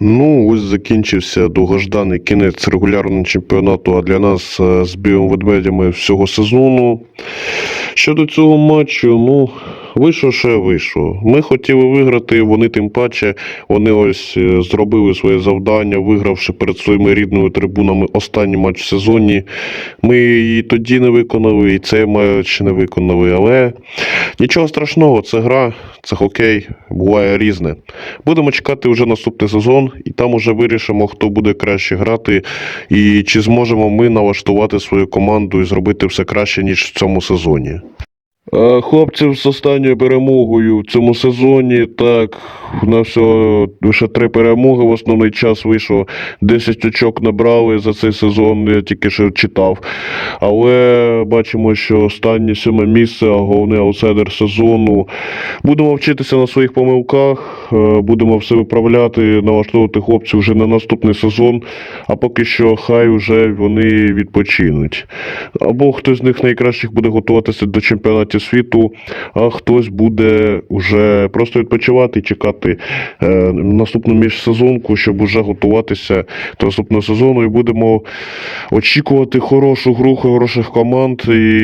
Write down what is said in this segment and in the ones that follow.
Ну, ось закінчився довгожданий кінець регулярного чемпіонату, а для нас е, з білими ведмедями всього сезону. Щодо цього матчу, ну, вийшло ще вийшло. Ми хотіли виграти, вони тим паче, вони ось е, зробили своє завдання, вигравши перед своїми рідними трибунами останній матч в сезоні. Ми і тоді не виконали, і цей матч не виконали, але нічого страшного, це гра, це хокей, буває різне. Будемо чекати вже наступний сезон, і там уже вирішимо, хто буде краще грати, і чи зможемо ми налаштувати свою команду і зробити все краще, ніж в цьому сезоні. Хлопців з останньою перемогою в цьому сезоні, так, у нас всього лише три перемоги в основний час вийшло. 10 очок набрали за цей сезон, я тільки що читав. Але бачимо, що останнє сьоме місце, а головний аутсайдер сезону. Будемо вчитися на своїх помилках, е, будемо все виправляти, налаштовувати хлопців вже на наступний сезон, а поки що хай вже вони відпочинуть. Або хтось з них найкращих буде готуватися до чемпіонатів світу, а хтось буде вже просто відпочивати і чекати е, наступну міжсезонку, щоб вже готуватися до наступного сезону. І будемо очікувати хорошу гру, хороших команд і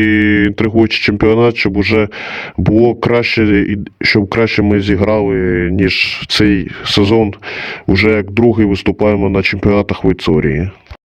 інтригуючий чемпіонат, щоб уже було краще, щоб краще ми зіграли, ніж цей сезон. Уже як другий виступаємо на чемпіонатах в Іцорії.